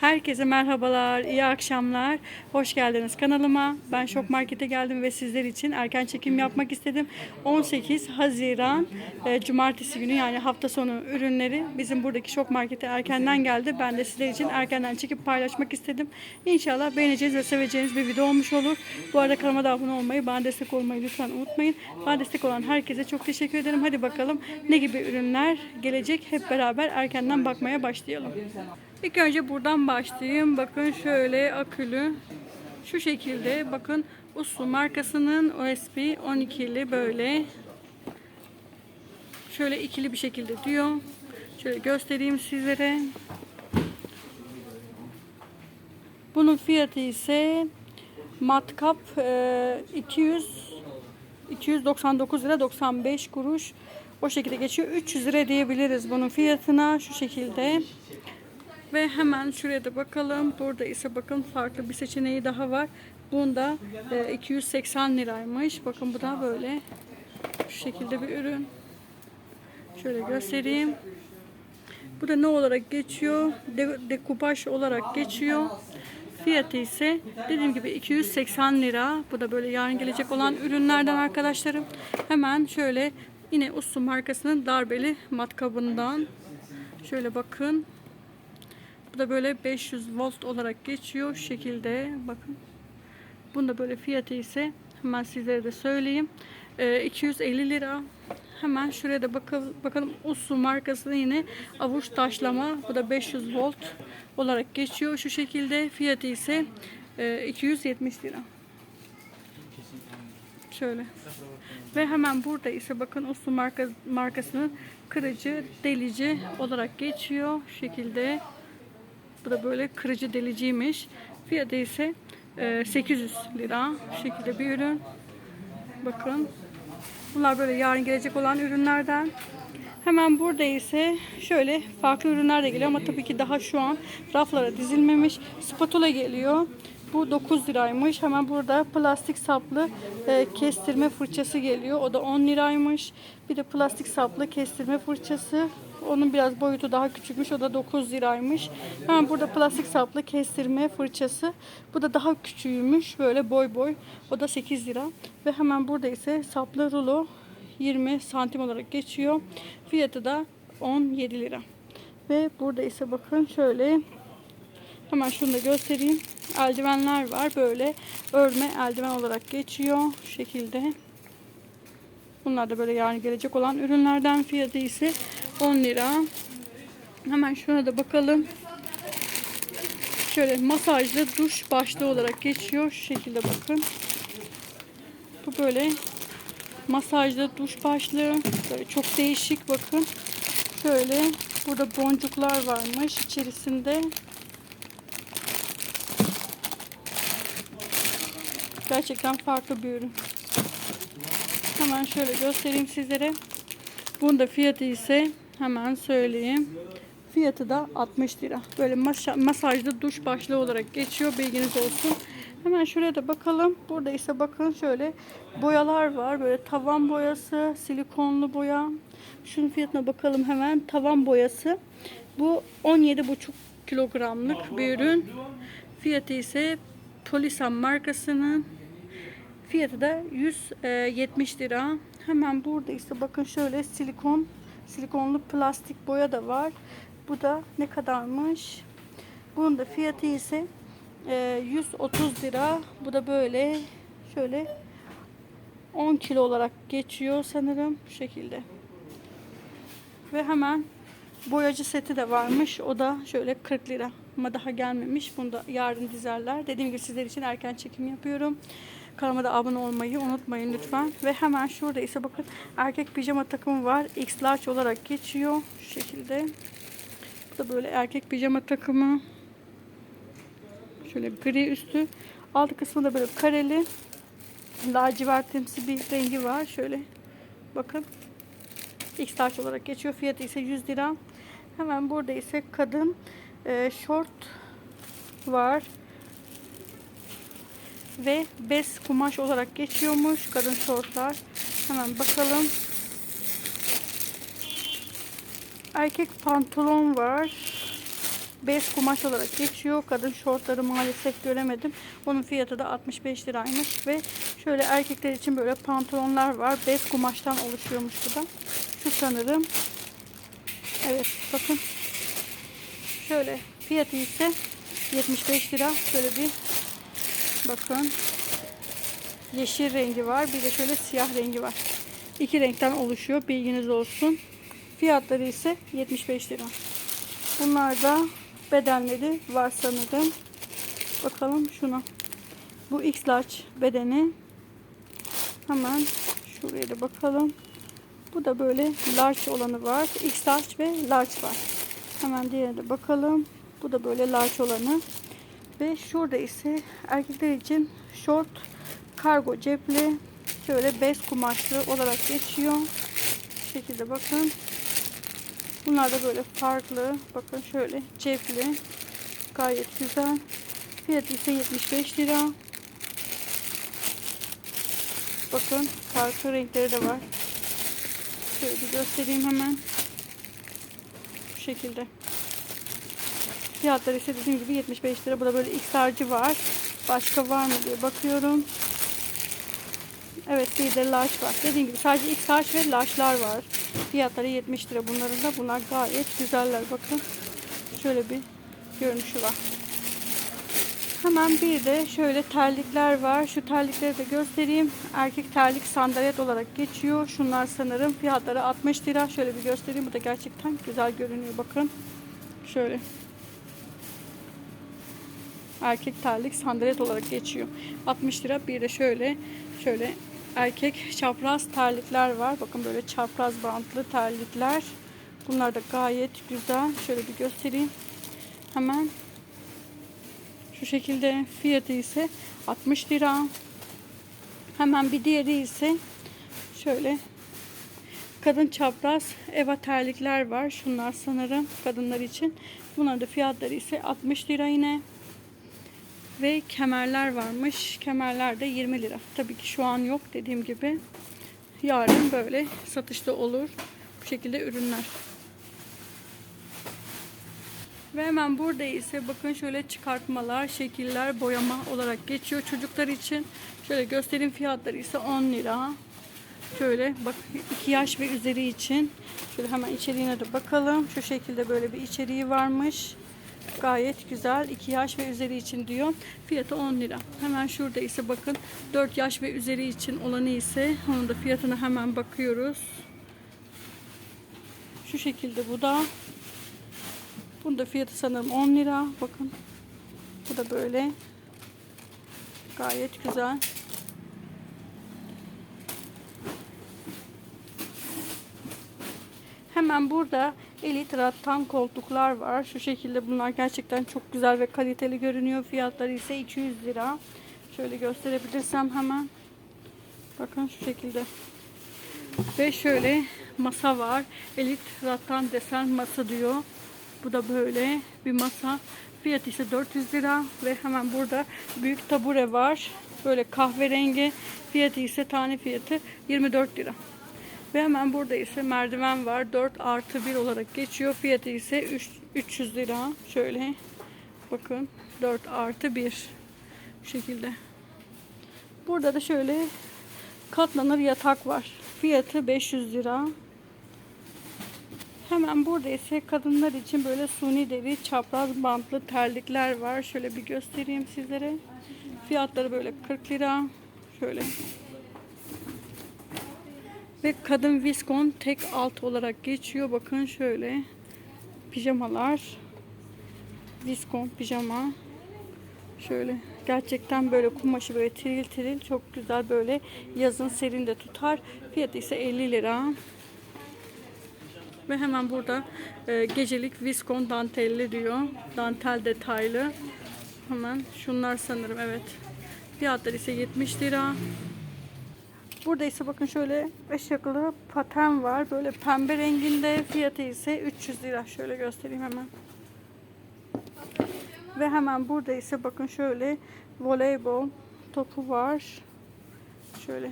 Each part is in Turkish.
Herkese merhabalar, iyi akşamlar. Hoş geldiniz kanalıma. Ben Şok Market'e geldim ve sizler için erken çekim yapmak istedim. 18 Haziran e, Cumartesi günü yani hafta sonu ürünleri bizim buradaki Şok Market'e erkenden geldi. Ben de sizler için erkenden çekip paylaşmak istedim. İnşallah beğeneceğiniz ve seveceğiniz bir video olmuş olur. Bu arada kanalıma da abone olmayı, bana destek olmayı lütfen unutmayın. Bana destek olan herkese çok teşekkür ederim. Hadi bakalım ne gibi ürünler gelecek hep beraber erkenden bakmaya başlayalım. İlk önce buradan başlayayım. Bakın şöyle akülü. Şu şekilde bakın Uslu markasının USB 12'li böyle. Şöyle ikili bir şekilde diyor. Şöyle göstereyim sizlere. Bunun fiyatı ise matkap e, 200 299 lira 95 kuruş. O şekilde geçiyor. 300 lira diyebiliriz bunun fiyatına şu şekilde. Ve hemen şuraya da bakalım. Burada ise bakın farklı bir seçeneği daha var. Bunda e, 280 liraymış. Bakın bu da böyle şu şekilde bir ürün. Şöyle göstereyim. Bu da ne olarak geçiyor? De, dekupaj olarak geçiyor. Fiyatı ise dediğim gibi 280 lira. Bu da böyle yarın gelecek olan ürünlerden arkadaşlarım. Hemen şöyle yine Uslu markasının darbeli matkabından. Şöyle bakın. Bu da böyle 500 volt olarak geçiyor. Şekilde bakın. Bunda böyle fiyatı ise hemen sizlere de söyleyeyim. Ee, 250 lira. Hemen şuraya da bakalım, bakalım Usu markası yine avuç taşlama. Bu da 500 volt olarak geçiyor. Şu şekilde fiyatı ise e, 270 lira. Şöyle. Ve hemen burada ise bakın Usu marka, markasının kırıcı, delici olarak geçiyor. Şu şekilde. Bu da böyle kırıcı deliciymiş. Fiyatı ise e, 800 lira. Şu şekilde bir ürün. Bakın. Bunlar böyle yarın gelecek olan ürünlerden. Hemen burada ise şöyle farklı ürünler de geliyor ama tabii ki daha şu an raflara dizilmemiş. Spatula geliyor. Bu 9 liraymış. Hemen burada plastik saplı e, kestirme fırçası geliyor. O da 10 liraymış. Bir de plastik saplı kestirme fırçası. Onun biraz boyutu daha küçükmüş. O da 9 liraymış. Hemen burada plastik saplı kestirme fırçası. Bu da daha küçüğümüş. Böyle boy boy. O da 8 lira. Ve hemen burada ise saplı rulo 20 santim olarak geçiyor. Fiyatı da 17 lira. Ve burada ise bakın şöyle hemen şunu da göstereyim. Eldivenler var. Böyle örme eldiven olarak geçiyor. Şu şekilde. Bunlar da böyle yarın gelecek olan ürünlerden fiyatı ise 10 lira. Hemen şuna da bakalım. Şöyle masajlı duş başlığı olarak geçiyor. Şu şekilde bakın. Bu böyle masajlı duş başlığı. Böyle çok değişik bakın. Şöyle burada boncuklar varmış içerisinde. Gerçekten farklı bir ürün. Hemen şöyle göstereyim sizlere. Bunun da fiyatı ise hemen söyleyeyim. Fiyatı da 60 lira. Böyle masa, masajlı duş başlığı olarak geçiyor. Bilginiz olsun. Hemen şuraya da bakalım. Burada ise bakın şöyle boyalar var. Böyle tavan boyası, silikonlu boya. Şunun fiyatına bakalım hemen. Tavan boyası. Bu 17,5 kilogramlık bir ürün. Fiyatı ise Polisan markasının fiyatı da 170 lira. Hemen burada ise bakın şöyle silikon silikonlu plastik boya da var. Bu da ne kadarmış? Bunun da fiyatı ise e, 130 lira. Bu da böyle şöyle 10 kilo olarak geçiyor sanırım bu şekilde. Ve hemen boyacı seti de varmış. O da şöyle 40 lira. Ama daha gelmemiş. Bunu da yarın dizerler. Dediğim gibi sizler için erken çekim yapıyorum. Kanalıma da abone olmayı unutmayın lütfen. Ve hemen şurada ise bakın erkek pijama takımı var. X large olarak geçiyor. Şu şekilde. Bu da böyle erkek pijama takımı. Şöyle gri üstü. Alt kısmı da böyle kareli. Lacivertimsi bir rengi var. Şöyle bakın. X large olarak geçiyor. Fiyatı ise 100 lira. Hemen burada ise kadın e, short var ve bez kumaş olarak geçiyormuş kadın şortlar. Hemen bakalım. Erkek pantolon var. bez kumaş olarak geçiyor. Kadın şortları maalesef göremedim. Onun fiyatı da 65 liraymış ve şöyle erkekler için böyle pantolonlar var. Bez kumaştan oluşuyormuş bu da. Şu sanırım. Evet bakın. Şöyle fiyatı ise 75 lira. Şöyle bir bakın. Yeşil rengi var. Bir de şöyle siyah rengi var. İki renkten oluşuyor. Bilginiz olsun. Fiyatları ise 75 lira. Bunlar da bedenleri var sanırım. Bakalım şuna. Bu X large bedeni. Hemen şuraya da bakalım. Bu da böyle large olanı var. X large ve large var. Hemen diğerine de bakalım. Bu da böyle large olanı. Ve şurada ise erkekler için short kargo cepli şöyle bez kumaşlı olarak geçiyor. Bu şekilde bakın. Bunlar da böyle farklı. Bakın şöyle cepli. Gayet güzel. Fiyatı ise 75 lira. Bakın farklı renkleri de var. Şöyle bir göstereyim hemen. Bu şekilde. Fiyatları ise dediğim gibi 75 lira. Bu da böyle X harcı var. Başka var mı diye bakıyorum. Evet bir de large var. Dediğim gibi sadece X large ve large'lar var. Fiyatları 70 lira bunların da. Bunlar gayet güzeller bakın. Şöyle bir görünüşü var. Hemen bir de şöyle terlikler var. Şu terlikleri de göstereyim. Erkek terlik sandalet olarak geçiyor. Şunlar sanırım fiyatları 60 lira. Şöyle bir göstereyim. Bu da gerçekten güzel görünüyor. Bakın. Şöyle. Erkek terlik sandalet olarak geçiyor. 60 lira. Bir de şöyle şöyle erkek çapraz terlikler var. Bakın böyle çapraz bantlı terlikler. Bunlar da gayet güzel. Şöyle bir göstereyim. Hemen şu şekilde fiyatı ise 60 lira. Hemen bir diğeri ise şöyle kadın çapraz eva terlikler var. Şunlar sanırım kadınlar için. Bunların da fiyatları ise 60 lira yine. Ve kemerler varmış. Kemerler de 20 lira. Tabii ki şu an yok dediğim gibi. Yarın böyle satışta olur. Bu şekilde ürünler. Ve hemen burada ise bakın şöyle çıkartmalar, şekiller, boyama olarak geçiyor çocuklar için. Şöyle göstereyim fiyatları ise 10 lira. Şöyle bak 2 yaş ve üzeri için. Şöyle hemen içeriğine de bakalım. Şu şekilde böyle bir içeriği varmış. Gayet güzel. 2 yaş ve üzeri için diyor. Fiyatı 10 lira. Hemen şurada ise bakın 4 yaş ve üzeri için olanı ise onun da fiyatına hemen bakıyoruz. Şu şekilde bu da. Bunun da fiyatı sanırım 10 lira. Bakın. Bu da böyle. Gayet güzel. Hemen burada elit rattan koltuklar var. Şu şekilde bunlar gerçekten çok güzel ve kaliteli görünüyor. Fiyatları ise 200 lira. Şöyle gösterebilirsem hemen. Bakın şu şekilde. Ve şöyle masa var. Elit rattan desen masa diyor. Bu da böyle bir masa. Fiyatı ise 400 lira ve hemen burada büyük tabure var. Böyle kahverengi. Fiyatı ise tane fiyatı 24 lira. Ve hemen burada ise merdiven var. 4 artı 1 olarak geçiyor. Fiyatı ise 3, 300 lira. Şöyle bakın 4 artı 1 bu şekilde. Burada da şöyle katlanır yatak var. Fiyatı 500 lira. Hemen burada ise kadınlar için böyle suni deri çapraz bantlı terlikler var. Şöyle bir göstereyim sizlere. Fiyatları böyle 40 lira. Şöyle. Ve kadın viskon tek alt olarak geçiyor. Bakın şöyle. Pijamalar. Viskon pijama. Şöyle gerçekten böyle kumaşı böyle tiril tiril çok güzel böyle yazın serin de tutar. Fiyatı ise 50 lira. Ve hemen burada e, gecelik viskon dantelli diyor. Dantel detaylı. Hemen şunlar sanırım evet. Fiyatları ise 70 lira. Burada ise bakın şöyle ışıklı paten var. Böyle pembe renginde. Fiyatı ise 300 lira. Şöyle göstereyim hemen. Ve hemen burada ise bakın şöyle voleybol topu var. Şöyle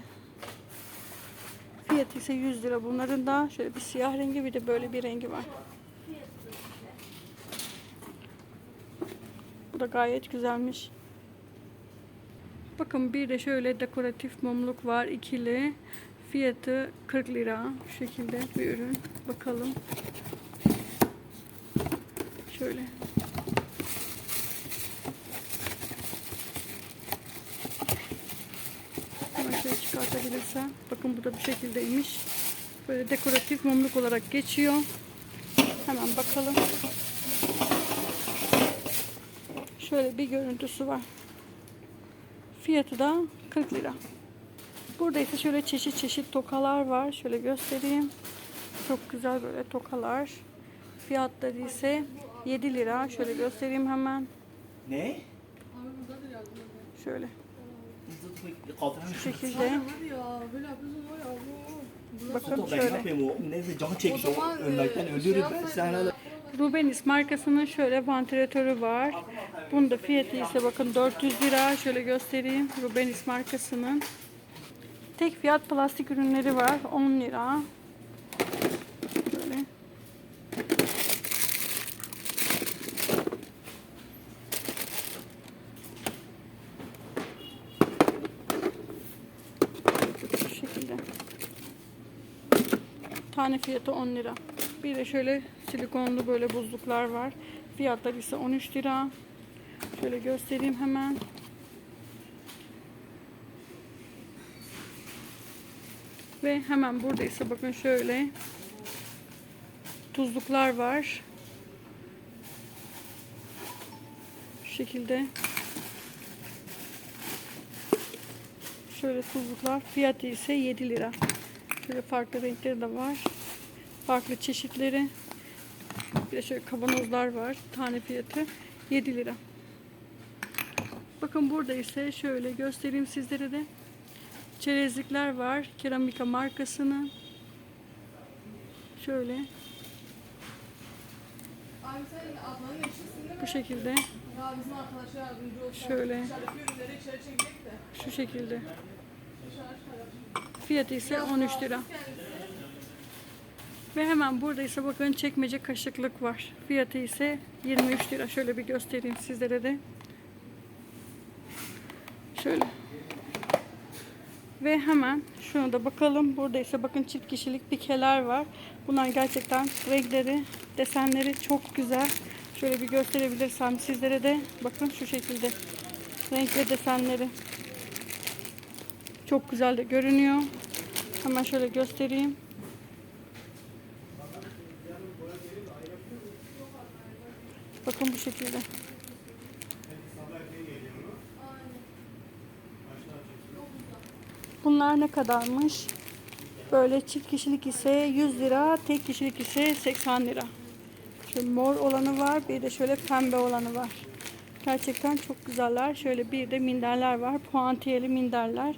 Fiyatı ise 100 lira bunların da. Şöyle bir siyah rengi bir de böyle bir rengi var. da gayet güzelmiş. Bakın bir de şöyle dekoratif mumluk var ikili. Fiyatı 40 lira. Şu şekilde bir ürün. Bakalım. Şöyle. Şöyle çıkartabilirsem. Bakın bu da bu şekildeymiş. Böyle dekoratif mumluk olarak geçiyor. Hemen bakalım. Şöyle bir görüntüsü var. Fiyatı da 40 lira. Burada ise şöyle çeşit çeşit tokalar var. Şöyle göstereyim. Çok güzel böyle tokalar. Fiyatları ise 7 lira. Şöyle göstereyim hemen. Ne? Şöyle şu şekilde. Bakın şöyle. o. Zaman, e, Ölmekten şey ben. yapsaydın Sen hala... Rubenis markasının şöyle vantilatörü var. Bunun da fiyatı ise bakın 400 lira. Şöyle göstereyim. Rubenis markasının. Tek fiyat plastik ürünleri var. 10 lira. Böyle. Şu şekilde. Tane fiyatı 10 lira. Bir de şöyle silikonlu böyle buzluklar var. Fiyatları ise 13 lira. Şöyle göstereyim hemen. Ve hemen burada ise bakın şöyle tuzluklar var. Şu şekilde. Şöyle tuzluklar. Fiyatı ise 7 lira. Şöyle farklı renkleri de var. Farklı çeşitleri. Bir de şöyle kavanozlar var. Tane fiyatı 7 lira. Bakın burada ise şöyle göstereyim sizlere de. Çerezlikler var. Keramika markasının. Şöyle bu şekilde. Şöyle. Şu şekilde. Fiyatı ise 13 lira. Ve hemen burada ise bakın çekmece kaşıklık var. Fiyatı ise 23 lira. Şöyle bir göstereyim sizlere de. Şöyle. Ve hemen şunu da bakalım. Burada ise bakın çift kişilik pikeler var. Bunlar gerçekten renkleri, desenleri çok güzel. Şöyle bir gösterebilirsem sizlere de bakın şu şekilde. Renk ve desenleri. Çok güzel de görünüyor. Hemen şöyle göstereyim. Bakın bu şekilde. Bunlar ne kadarmış? Böyle çift kişilik ise 100 lira, tek kişilik ise 80 lira. Şöyle mor olanı var, bir de şöyle pembe olanı var. Gerçekten çok güzeller. Şöyle bir de minderler var. Puantiyeli minderler.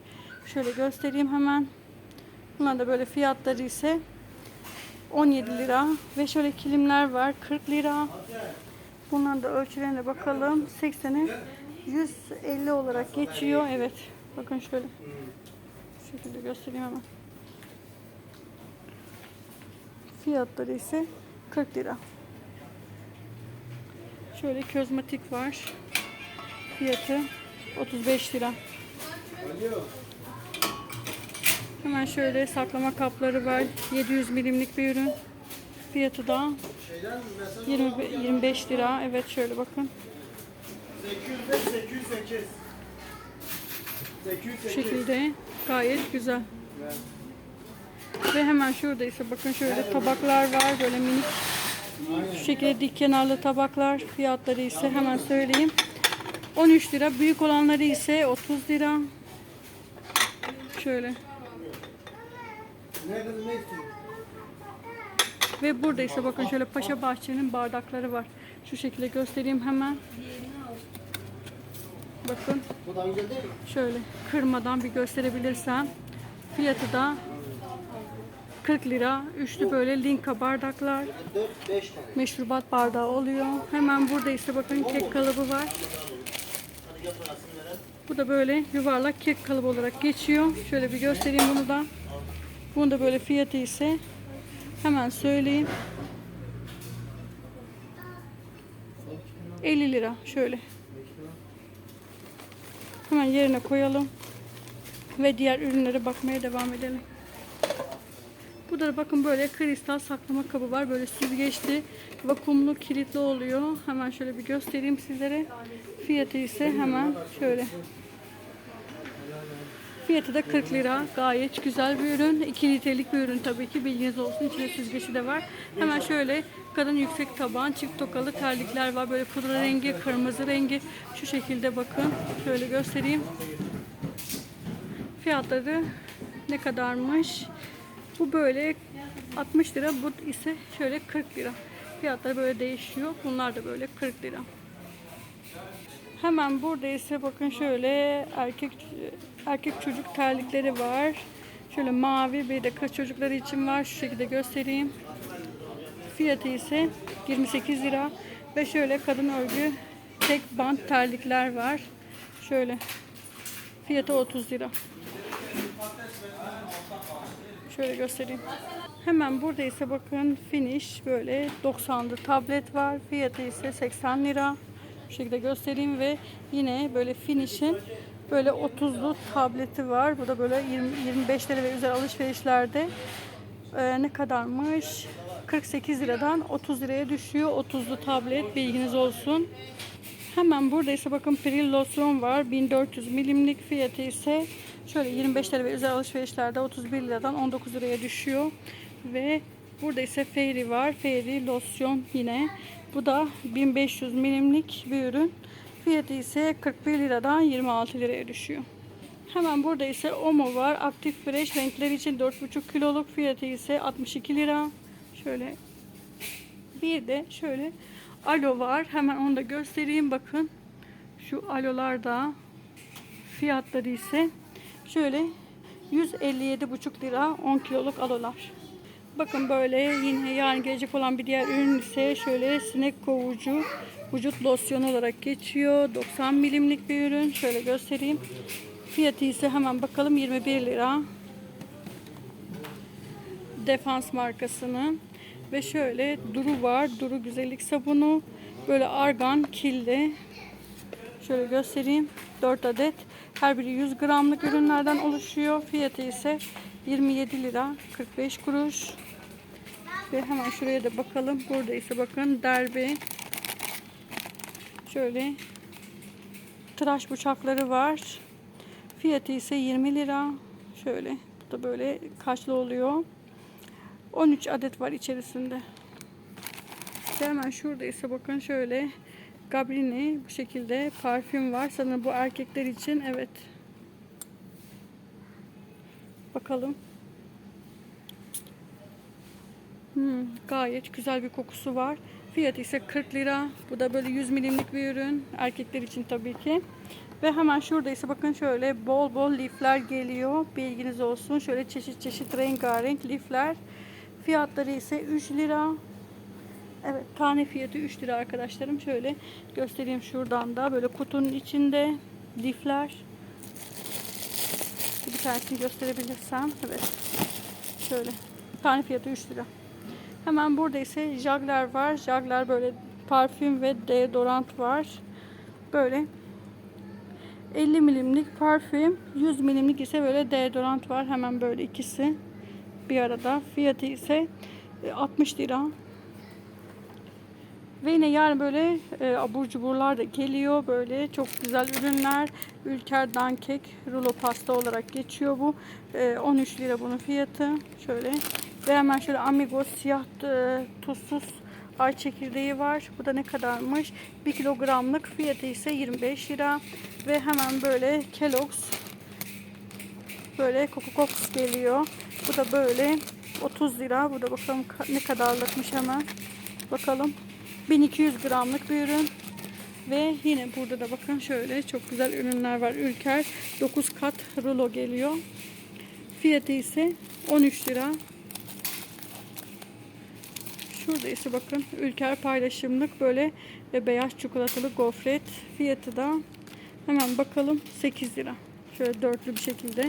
Şöyle göstereyim hemen. Bunlar da böyle fiyatları ise 17 lira. Ve şöyle kilimler var 40 lira. Bunların da ölçülerine bakalım. 80'e 150 olarak geçiyor. Evet. Bakın şöyle. Şu şekilde göstereyim hemen. Fiyatları ise 40 lira. Şöyle kozmetik var. Fiyatı 35 lira. Hemen şöyle saklama kapları var. 700 milimlik bir ürün. Fiyatı da 20, 25 lira. Evet şöyle bakın. 805, 808. Bu 808. şekilde gayet güzel. Ve hemen şurada ise bakın şöyle tabaklar var böyle minik. Şu şekilde dik kenarlı tabaklar. Fiyatları ise hemen söyleyeyim. 13 lira. Büyük olanları ise 30 lira. Şöyle. Ne ne istiyorsun? Ve burada ise bakın şöyle Paşa Bahçe'nin bardakları var. Şu şekilde göstereyim hemen. Bakın şöyle kırmadan bir gösterebilirsem. Fiyatı da 40 lira. Üçlü böyle linka bardaklar. 4, 5 tane. Meşrubat bardağı oluyor. Hemen burada ise bakın kek kalıbı var. Bu da böyle yuvarlak kek kalıbı olarak geçiyor. Şöyle bir göstereyim bunu da. Bunun da böyle fiyatı ise hemen söyleyeyim. 50 lira şöyle. Hemen yerine koyalım. Ve diğer ürünlere bakmaya devam edelim. Bu da bakın böyle kristal saklama kabı var. Böyle süzgeçli, vakumlu, kilitli oluyor. Hemen şöyle bir göstereyim sizlere. Fiyatı ise hemen şöyle. Fiyatı da 40 lira. Gayet güzel bir ürün. 2 litrelik bir ürün tabii ki. Bilginiz olsun. İçinde süzgeci de var. Hemen şöyle kadın yüksek taban, çift tokalı terlikler var. Böyle pudra rengi, kırmızı rengi. Şu şekilde bakın. Şöyle göstereyim. Fiyatları ne kadarmış? Bu böyle 60 lira. Bu ise şöyle 40 lira. Fiyatları böyle değişiyor. Bunlar da böyle 40 lira. Hemen burada ise bakın şöyle erkek erkek çocuk terlikleri var. Şöyle mavi bir de kız çocukları için var. Şu şekilde göstereyim. Fiyatı ise 28 lira. Ve şöyle kadın örgü tek bant terlikler var. Şöyle. Fiyatı 30 lira. Şöyle göstereyim. Hemen burada ise bakın finish böyle 90'lı tablet var. Fiyatı ise 80 lira. Bu şekilde göstereyim ve yine böyle finish'in böyle 30'lu tableti var. Bu da böyle 20, 25 lira ve üzeri alışverişlerde e, ne kadarmış? 48 liradan 30 liraya düşüyor. 30'lu tablet bilginiz olsun. Hemen burada ise bakın Pril losyon var. 1400 milimlik fiyatı ise şöyle 25 lira ve üzeri alışverişlerde 31 liradan 19 liraya düşüyor. Ve burada ise Fairy var. Fairy losyon yine. Bu da 1500 milimlik bir ürün. Fiyatı ise 41 liradan 26 liraya düşüyor. Hemen burada ise Omo var. Aktif Fresh renkler için 4,5 kiloluk fiyatı ise 62 lira. Şöyle bir de şöyle alo var. Hemen onu da göstereyim. Bakın şu alolar da fiyatları ise şöyle 157,5 lira 10 kiloluk alolar. Bakın böyle yine yarın gelecek olan bir diğer ürün ise şöyle sinek kovucu vücut losyonu olarak geçiyor. 90 milimlik bir ürün. Şöyle göstereyim. Fiyatı ise hemen bakalım 21 lira. Defans markasının ve şöyle Duru var. Duru güzellik sabunu. Böyle argan killi. Şöyle göstereyim. 4 adet. Her biri 100 gramlık ürünlerden oluşuyor. Fiyatı ise 27 lira 45 kuruş. Ve hemen şuraya da bakalım. Burada ise bakın derbi. Şöyle tıraş bıçakları var. Fiyatı ise 20 lira. Şöyle bu da böyle kaçlı oluyor. 13 adet var içerisinde. İşte hemen şurada ise bakın şöyle Gabrini bu şekilde parfüm var. Sanırım bu erkekler için evet. Bakalım. Hmm, gayet güzel bir kokusu var. Fiyatı ise 40 lira. Bu da böyle 100 milimlik bir ürün. Erkekler için tabii ki. Ve hemen şurada ise bakın şöyle bol bol lifler geliyor. Bilginiz olsun. Şöyle çeşit çeşit rengarenk lifler. Fiyatları ise 3 lira. Evet tane fiyatı 3 lira arkadaşlarım. Şöyle göstereyim şuradan da. Böyle kutunun içinde lifler. Bir tanesini gösterebilirsem. Evet. Şöyle. Tane fiyatı 3 lira. Hemen burada ise jagler var. Jagler böyle parfüm ve deodorant var. Böyle 50 milimlik parfüm, 100 milimlik ise böyle deodorant var. Hemen böyle ikisi bir arada. Fiyatı ise e, 60 lira. Ve yine yarın böyle e, abur cuburlar da geliyor. Böyle çok güzel ürünler. Ülker Dankek rulo pasta olarak geçiyor bu. E, 13 lira bunun fiyatı. Şöyle. Ve hemen şöyle Amigos siyah tuzsuz ay çekirdeği var. Bu da ne kadarmış? 1 kilogramlık fiyatı ise 25 lira. Ve hemen böyle Kellogg's böyle Coco Pops geliyor. Bu da böyle 30 lira. Bu da bakalım ka- ne kadarlıkmış hemen. Bakalım. 1200 gramlık bir ürün. Ve yine burada da bakın şöyle çok güzel ürünler var. Ülker 9 kat rulo geliyor. Fiyatı ise 13 lira. Şurada ise bakın Ülker paylaşımlık böyle ve beyaz çikolatalı gofret. Fiyatı da hemen bakalım 8 lira. Şöyle dörtlü bir şekilde.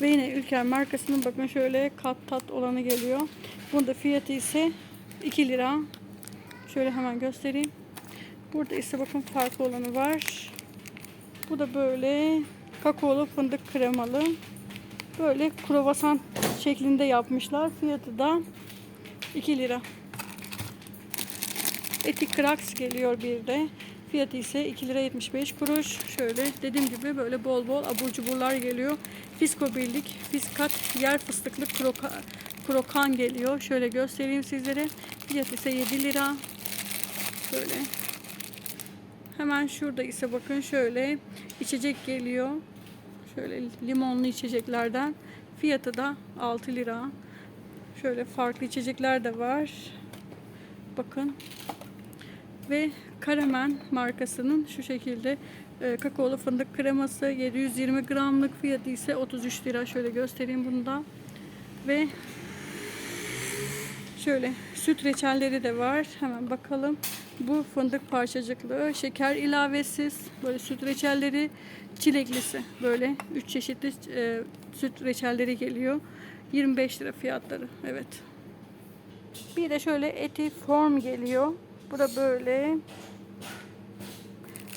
Ve yine Ülker markasının bakın şöyle kat tat olanı geliyor. Bunda fiyatı ise 2 lira. Şöyle hemen göstereyim. Burada ise bakın farklı olanı var. Bu da böyle Kakaolu fındık kremalı. Böyle kruvasan şeklinde yapmışlar. Fiyatı da 2 lira. Eti Kraks geliyor bir de. Fiyatı ise 2 lira 75 kuruş. Şöyle dediğim gibi böyle bol bol abur cuburlar geliyor. Fisko Birlik, Fiskat yer fıstıklı kroka, krokan geliyor. Şöyle göstereyim sizlere. Fiyatı ise 7 lira. Şöyle. Hemen şurada ise bakın şöyle içecek geliyor. Şöyle limonlu içeceklerden. Fiyatı da 6 lira. Şöyle farklı içecekler de var. Bakın. Ve Karamen markasının şu şekilde e, kakaolu fındık kreması 720 gramlık fiyatı ise 33 lira. Şöyle göstereyim bunu da. Ve şöyle süt reçelleri de var. Hemen bakalım. Bu fındık parçacıklı, şeker ilavesiz, böyle süt reçelleri, çileklisi. Böyle 3 çeşitli e, süt reçelleri geliyor. 25 lira fiyatları. Evet. Bir de şöyle eti form geliyor. Bu da böyle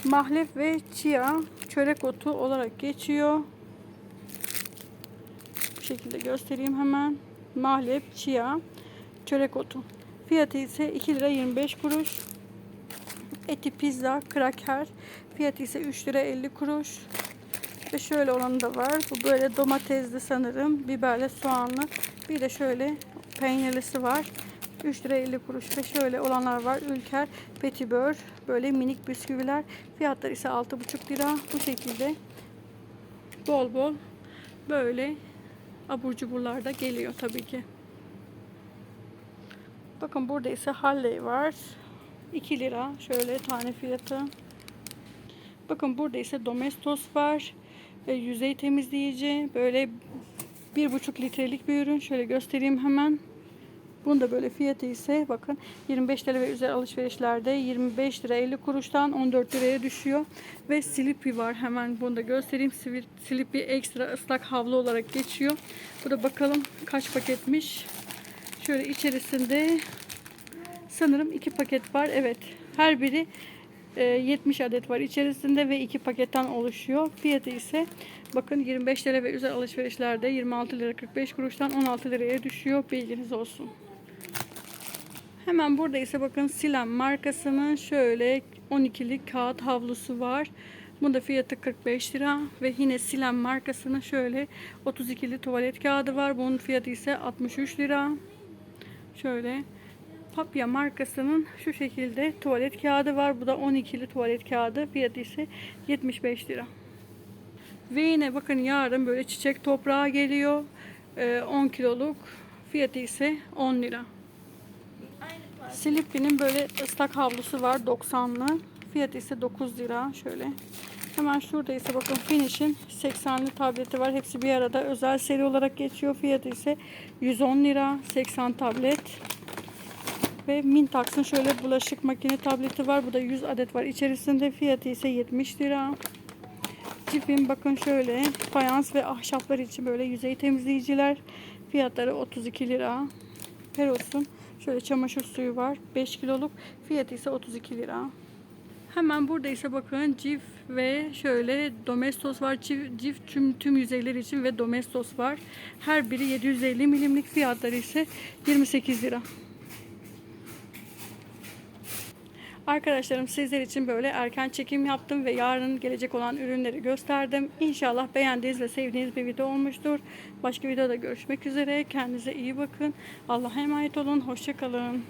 mahlef ve chia çörek otu olarak geçiyor. Bu şekilde göstereyim hemen. Mahlef, chia, çörek otu. Fiyatı ise 2 lira 25 kuruş. Eti pizza, kraker. Fiyatı ise 3 lira 50 kuruş. Ve şöyle olanı da var. Bu böyle domatesli sanırım. Biberli, soğanlı. Bir de şöyle peynirlisi var. 3 lira 50 kuruş ve şöyle olanlar var. Ülker, petibör, böyle minik bisküviler. Fiyatları ise 6,5 lira. Bu şekilde bol bol böyle abur cuburlar da geliyor tabii ki. Bakın burada ise Halley var. 2 lira şöyle tane fiyatı. Bakın burada ise Domestos var. E, yüzey temizleyici. Böyle 1,5 litrelik bir ürün. Şöyle göstereyim hemen. Bunun da böyle fiyatı ise bakın 25 lira ve üzeri alışverişlerde 25 lira 50 kuruştan 14 liraya düşüyor. Ve Slippy var hemen bunu da göstereyim. Sli- Slippy ekstra ıslak havlu olarak geçiyor. Bu da bakalım kaç paketmiş. Şöyle içerisinde sanırım iki paket var. Evet her biri e, 70 adet var içerisinde ve iki paketten oluşuyor. Fiyatı ise bakın 25 lira ve üzeri alışverişlerde 26 lira 45 kuruştan 16 liraya düşüyor. Bilginiz olsun. Hemen burada ise bakın Silam markasının şöyle 12'lik kağıt havlusu var. Bunda fiyatı 45 lira ve yine Silam markasının şöyle 32'li tuvalet kağıdı var. Bunun fiyatı ise 63 lira. Şöyle Papya markasının şu şekilde tuvalet kağıdı var. Bu da 12'li tuvalet kağıdı. Fiyatı ise 75 lira. Ve yine bakın yarın böyle çiçek toprağı geliyor. Ee, 10 kiloluk. Fiyatı ise 10 lira. Slippy'nin böyle ıslak havlusu var 90'lı. Fiyatı ise 9 lira. Şöyle. Hemen şurada ise bakın Finish'in 80'li tableti var. Hepsi bir arada özel seri olarak geçiyor. Fiyatı ise 110 lira. 80 tablet. Ve Mintax'ın şöyle bulaşık makine tableti var. Bu da 100 adet var. İçerisinde fiyatı ise 70 lira. Cif'in bakın şöyle fayans ve ahşaplar için böyle yüzey temizleyiciler. Fiyatları 32 lira. Peros'un şöyle çamaşır suyu var. 5 kiloluk. Fiyatı ise 32 lira. Hemen burada ise bakın cif ve şöyle domestos var. Cif, cif tüm, tüm yüzeyler için ve domestos var. Her biri 750 milimlik fiyatları ise 28 lira. Arkadaşlarım sizler için böyle erken çekim yaptım ve yarın gelecek olan ürünleri gösterdim. İnşallah beğendiğiniz ve sevdiğiniz bir video olmuştur. Başka videoda görüşmek üzere. Kendinize iyi bakın. Allah'a emanet olun. Hoşçakalın.